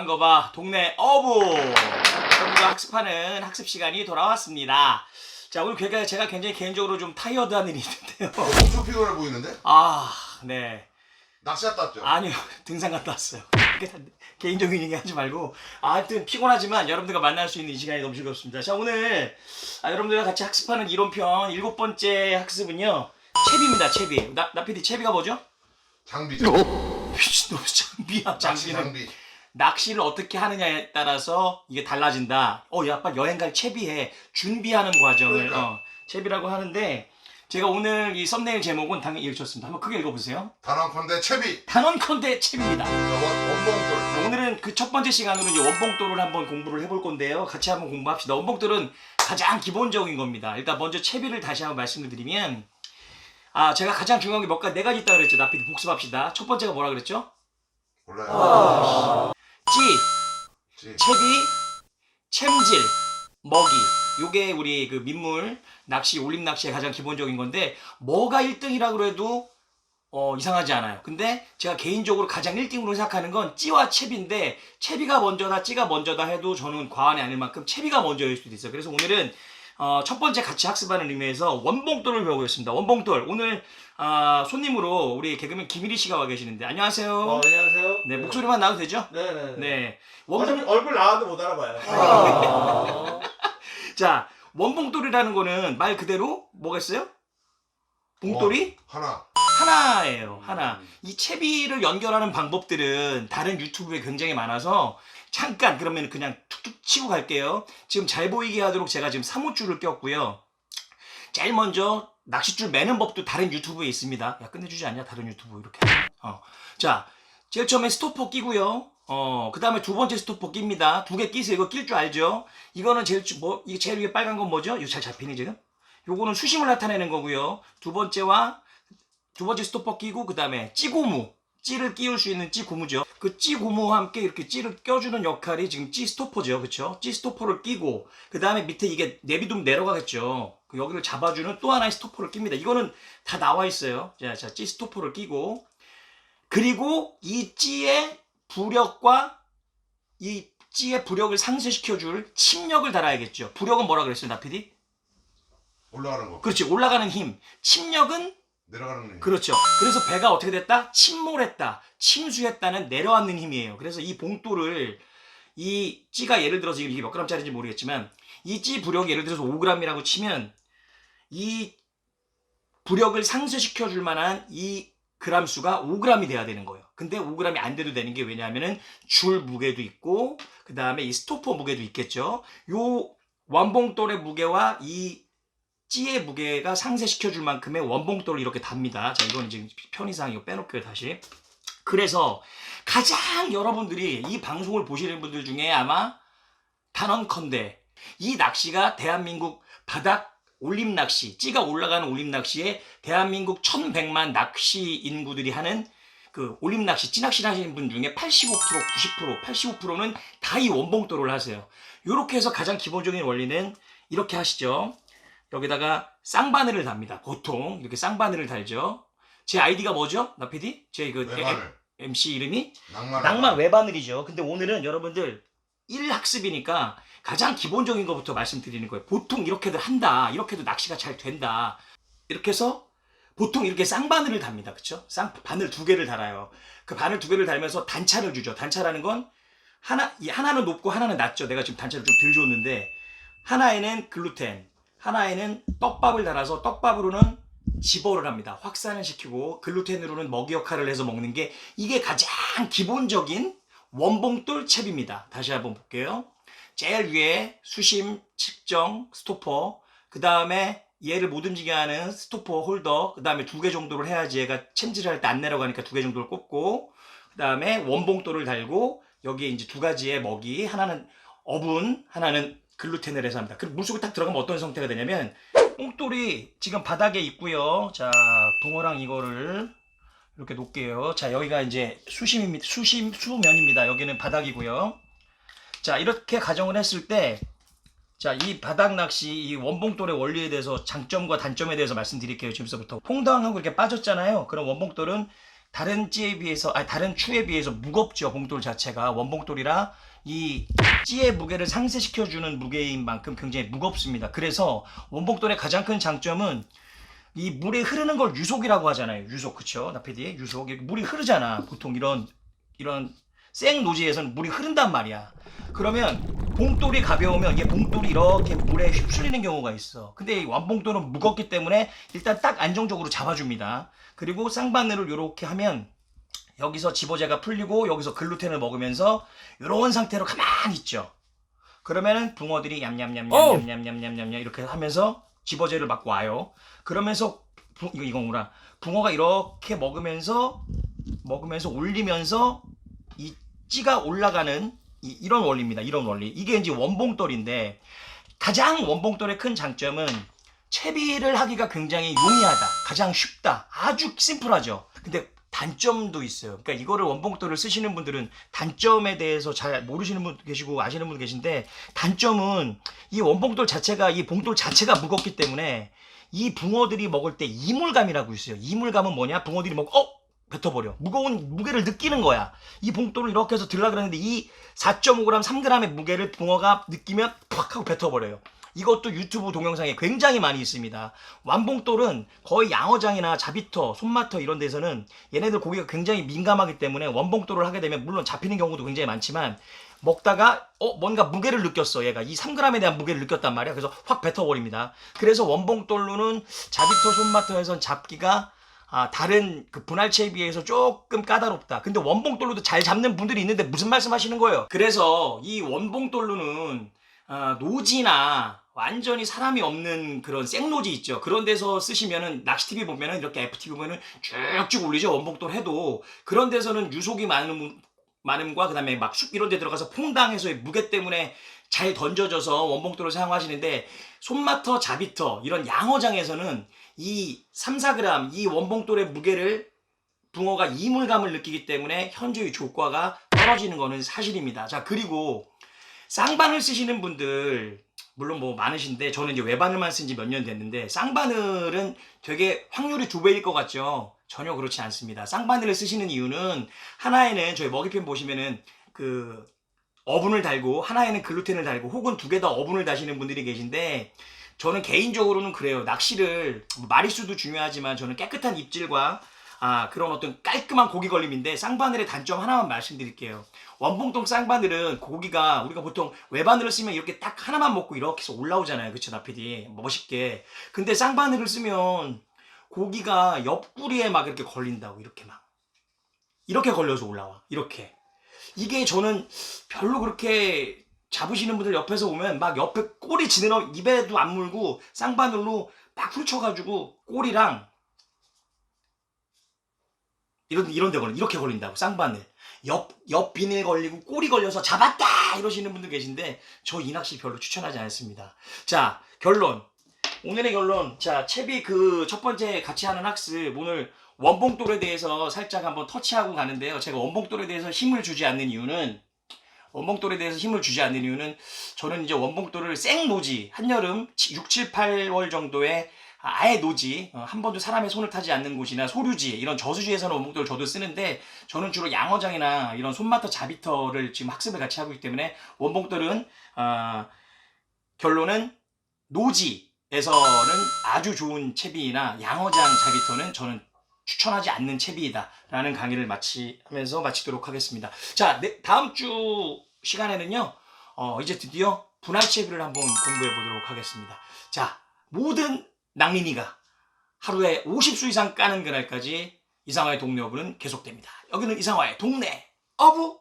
한 거 봐. 동네 어부. 여러분과 학습하는 학습 시간이 돌아왔습니다. 자, 오늘 제가, 제가 굉장히 개인적으로 좀 타이어드한 일이 있는데요. 엄청 피곤해 보이는데? 아, 네. 낚시 갔다 왔죠? 아니요, 등산 갔다 왔어요. 개인적인 얘기 하지 말고. 아, 하여튼 피곤하지만 여러분들과 만날 수 있는 이 시간이 너무 즐겁습니다. 자, 오늘 아, 여러분들과 같이 학습하는 이론편 일곱 번째 학습은요. 채비입니다, 채비. 나, 나피디 채비가 뭐죠? 장비죠. 미친놈 장비야, 낚시 장비는. 장비. 낚시를 어떻게 하느냐에 따라서 이게 달라진다. 어, 야, 아빠 여행 갈 채비해. 준비하는 과정을 그러니까. 어, 채비라고 하는데 제가 오늘 이 썸네일 제목은 당연히 이렇게 쳤습니다. 한번 크게 읽어보세요. 단원컨대 채비. 단원컨대 채비입니다. 원봉돌. 오늘은 그 첫 번째 시간으로 이제 원봉돌을 한번 공부를 해볼 건데요. 같이 한번 공부합시다. 원봉돌은 가장 기본적인 겁니다. 일단 먼저 채비를 다시 한번 말씀을 드리면 아 제가 가장 중요한 게 몇 가지 네 가지 있다 그랬죠. 나피디 복습합시다. 첫 번째가 뭐라 그랬죠? 몰라요. 찌, 지. 채비, 챔질, 먹이. 요게 우리 그 민물 낚시 올림 낚시의 가장 기본적인 건데 뭐가 1등이라 그래도 어, 이상하지 않아요. 근데 제가 개인적으로 가장 1등으로 생각하는 건 찌와 채비인데 채비가 먼저다 찌가 먼저다 해도 저는 과언이 아닐 만큼 채비가 먼저일 수도 있어요. 그래서 오늘은 어, 첫 번째 같이 학습하는 의미에서 원봉돌을 배우겠습니다. 원봉돌 오늘 아, 손님으로 우리 개그맨 김일희 씨가 와 계시는데 안녕하세요. 어, 안녕하세요. 네 목소리만 나와도 되죠? 네네. 네. 얼굴, 원봉 얼굴 나와도 못 알아봐요. 아. 자 원봉돌이라는 거는 말 그대로 뭐가 있어요? 봉돌이 어, 하나. 하나예요. 하나. 이 채비를 연결하는 방법들은 다른 유튜브에 굉장히 많아서 잠깐 그러면 그냥 툭툭 치고 갈게요. 지금 잘 보이게 하도록 제가 지금 사무줄을 꼈고요. 제일 먼저 낚싯줄 매는 법도 다른 유튜브에 있습니다. 야 끝내주지 않냐 다른 유튜브 이렇게. 어. 자 제일 처음에 스토퍼 끼고요. 어, 그 다음에 두 번째 스토퍼 낍니다. 두 개 끼세요. 이거 낄 줄 알죠? 이거는 제일, 주- 뭐, 이게 제일 위에 빨간 건 뭐죠? 이거 잘 잡히니, 지금? 요거는 수심을 나타내는 거고요. 두 번째와 두 번째 스토퍼 끼고 그 다음에 찌고무 찌를 끼울 수 있는 찌고무죠 그 찌 고무와 함께 이렇게 찌를 껴주는 역할이 지금 찌 스토퍼죠. 그쵸? 찌 스토퍼를 끼고 그 다음에 밑에 이게 내비두면 내려가겠죠. 그 여기를 잡아주는 또 하나의 스토퍼를 낍니다. 이거는 다 나와 있어요. 자찌 스토퍼를 끼고. 그리고 이 찌의 부력과 이 찌의 부력을 상쇄시켜줄 침력을 달아야겠죠. 부력은 뭐라 그랬어요 나피디? 올라가는 거. 그렇지. 올라가는 힘. 침력은 내려가는 거. 그렇죠. 그래서 배가 어떻게 됐다? 침몰했다. 침수했다는 내려앉는 힘이에요. 그래서 이 봉돌을 이 찌가 예를 들어서 이게 몇 그램짜리인지 모르겠지만 이 찌 부력이 예를 들어서 5g이라고 치면 이 부력을 상쇄시켜 줄 만한 이 그람 수가 5g이 돼야 되는 거예요. 근데 5g이 안 돼도 되는 게 왜냐하면은 줄 무게도 있고 그 다음에 이 스토퍼 무게도 있겠죠. 요 완봉돌의 무게와 이 찌의 무게가 상쇄시켜 줄 만큼의 원봉돌을 이렇게 답니다. 자, 이거는 지금 편의상 이거 빼놓고요, 다시. 그래서 가장 여러분들이 이 방송을 보시는 분들 중에 아마 단언컨대 이 낚시가 대한민국 바닥 올림 낚시, 찌가 올라가는 올림 낚시에 대한민국 1100만 낚시 인구들이 하는 그 올림 낚시, 찌낚시 하시는 분 중에 85%, 90%, 85%는 다 이 원봉돌을 하세요. 이렇게 해서 가장 기본적인 원리는 이렇게 하시죠. 여기다가 쌍바늘을 답니다. 보통 이렇게 쌍바늘을 달죠. 제 아이디가 뭐죠? 나 PD? 제그 외마늘. MC 이름이 낭만. 낭만 외바늘이죠. 근데 오늘은 여러분들 1학습이니까 가장 기본적인 것부터 말씀드리는 거예요. 보통 이렇게들 한다. 이렇게도 낚시가 잘 된다. 이렇게 해서 보통 이렇게 쌍바늘을 답니다. 그쵸? 쌍, 바늘 두 개를 달아요. 그 바늘 두 개를 달면서 단차를 주죠. 단차라는 건 하나, 이 하나는 높고 하나는 낮죠. 내가 지금 단차를 좀 덜 줬는데 하나에는 글루텐, 하나에는 떡밥을 달아서 떡밥으로는 집어를 합니다. 확산을 시키고 글루텐으로는 먹이 역할을 해서 먹는 게 이게 가장 기본적인 원봉돌 채비입니다. 다시 한번 볼게요. 제일 위에 수심 측정 스토퍼, 그 다음에 얘를 못 움직이게 하는 스토퍼 홀더, 그 다음에 두 개 정도를 해야지 얘가 챔질을 할때 안 내려가니까 두 개 정도를 꽂고, 그 다음에 원봉돌을 달고, 여기에 이제 두 가지의 먹이, 하나는 어분, 하나는 글루텐을 해서 합니다. 그리고 물속에 딱 들어가면 어떤 형태가 되냐면, 뽕돌이 지금 바닥에 있고요. 자, 동어랑 이거를 이렇게 놓을게요. 자, 여기가 이제 수심입니다. 수심, 수면입니다. 여기는 바닥이고요. 자, 이렇게 가정을 했을 때, 자, 이 바닥 낚시, 이 원봉돌의 원리에 대해서 장점과 단점에 대해서 말씀드릴게요. 지금서부터. 퐁당하고 이렇게 빠졌잖아요. 그럼 원봉돌은 다른 찌에 비해서 아니 다른 추에 비해서 무겁죠 봉돌 자체가 원봉돌이라 이 찌의 무게를 상쇄시켜주는 무게인 만큼 굉장히 무겁습니다. 그래서 원봉돌의 가장 큰 장점은 이 물에 흐르는 걸 유속이라고 하잖아요. 유속 그쵸? 나피디 유속 물이 흐르잖아. 보통 이런 이런 생 노지에서는 물이 흐른단 말이야. 그러면 봉돌이 가벼우면 이게 봉돌이 이렇게 물에 휩쓸리는 경우가 있어. 근데 이 완봉돌은 무겁기 때문에 일단 딱 안정적으로 잡아줍니다. 그리고 쌍바늘을 이렇게 하면 여기서 집어제가 풀리고 여기서 글루텐을 먹으면서 이런 상태로 가만히 있죠. 그러면은 붕어들이 얌얌얌얌얌얌얌얌얌 이렇게 하면서 집어제를 맞고 와요. 그러면서 붕, 이거 이거구나. 붕어가 이렇게 먹으면서 먹으면서 올리면서 이 찌가 올라가는 이, 이런 원리입니다. 이런 원리. 이게 이제 원봉돌인데 가장 원봉돌의 큰 장점은 채비를 하기가 굉장히 용이하다. 가장 쉽다. 아주 심플하죠. 근데 단점도 있어요. 그러니까 이거를 원봉돌을 쓰시는 분들은 단점에 대해서 잘 모르시는 분 계시고 아시는 분 계신데 단점은 이 원봉돌 자체가 이 봉돌 자체가 무겁기 때문에 이 붕어들이 먹을 때 이물감이라고 있어요. 이물감은 뭐냐? 붕어들이 먹 어? 뱉어버려. 무거운 무게를 느끼는 거야. 이 봉돌을 이렇게 해서 들라 그러는데 이 4.5g, 3g의 무게를 붕어가 느끼면 팍 하고 뱉어버려요. 이것도 유튜브 동영상에 굉장히 많이 있습니다. 완봉돌은 거의 양어장이나 자비터, 손마터 이런 데서는 얘네들 고기가 굉장히 민감하기 때문에 원봉돌을 하게 되면 물론 잡히는 경우도 굉장히 많지만 먹다가 어 뭔가 무게를 느꼈어 얘가 이 3g에 대한 무게를 느꼈단 말이야 그래서 확 뱉어버립니다 그래서 원봉돌로는 자비터 손마터에선 잡기가 아, 다른 그 분할체에 비해서 조금 까다롭다. 근데 원봉돌로도 잘 잡는 분들이 있는데 무슨 말씀 하시는 거예요? 그래서 이 원봉돌로는 아, 노지나 완전히 사람이 없는 그런 생노지 있죠. 그런 데서 쓰시면은 낚시TV 보면은 이렇게 FTV 보면은 쭉쭉 올리죠. 원봉돌 해도 그런 데서는 유속이 많은 많음과 그 다음에 막 숲 이런 데 들어가서 퐁당해서의 무게 때문에 잘 던져져서 원봉돌을 사용하시는데 손마터, 자비터 이런 양어장에서는 이 3, 4g 이 원봉돌의 무게를 붕어가 이물감을 느끼기 때문에 현저히 조과가 떨어지는 거는 사실입니다. 자 그리고 쌍바늘 쓰시는 분들 물론 뭐 많으신데 저는 이제 외바늘만 쓴 지 몇 년 됐는데 쌍바늘은 되게 확률이 두 배일 것 같죠? 전혀 그렇지 않습니다. 쌍바늘을 쓰시는 이유는 하나에는 저희 먹이편 보시면은 그 어분을 달고 하나에는 글루텐을 달고 혹은 두 개 다 어분을 다시는 분들이 계신데 저는 개인적으로는 그래요. 낚시를 뭐 마리수도 중요하지만 저는 깨끗한 입질과 아, 그런 어떤 깔끔한 고기 걸림인데 쌍바늘의 단점 하나만 말씀드릴게요. 원봉동 쌍바늘은 고기가 우리가 보통 외바늘을 쓰면 이렇게 딱 하나만 먹고 이렇게 해서 올라오잖아요. 그쵸, 나피디? 멋있게. 근데 쌍바늘을 쓰면 고기가 옆구리에 막 이렇게 걸린다고, 이렇게 막. 이렇게 걸려서 올라와. 이렇게. 이게 저는 별로 그렇게 잡으시는 분들 옆에서 오면 막 옆에 꼬리 지느러 입에도 안 물고 쌍바늘로 막 훑쳐가지고 꼬리랑 이런 이런 데 걸린 이렇게 걸린다고 쌍바늘. 옆 옆 비닐 걸리고 꼬리 걸려서 잡았다! 이러시는 분들 계신데 저 이 낚시 별로 추천하지 않습니다. 자 결론. 오늘의 결론. 자 채비 그 첫 번째 같이 하는 학습. 오늘 원봉돌에 대해서 살짝 한번 터치하고 가는데요. 제가 원봉돌에 대해서 힘을 주지 않는 이유는 원봉돌에 대해서 힘을 주지 않는 이유는 저는 이제 원봉돌을 생노지 한여름 6, 7, 8월 정도에 아예 노지 어, 한 번도 사람의 손을 타지 않는 곳이나 소류지 이런 저수지에서는 원봉돌을 저도 쓰는데 저는 주로 양어장이나 이런 손마터 자비터를 지금 학습을 같이 하고 있기 때문에 원봉돌은 어, 결론은 노지에서는 아주 좋은 채비이나 양어장 자비터는 저는 추천하지 않는 채비이다라는 강의를 마치면서 마치도록 하겠습니다. 자, 네, 다음 주 시간에는요, 어, 이제 드디어 분할 채비를 한번 공부해 보도록 하겠습니다. 자, 모든 낭민이가 하루에 50수 이상 까는 그날까지 이상화의 동네 어부는 계속됩니다. 여기는 이상화의 동네 어부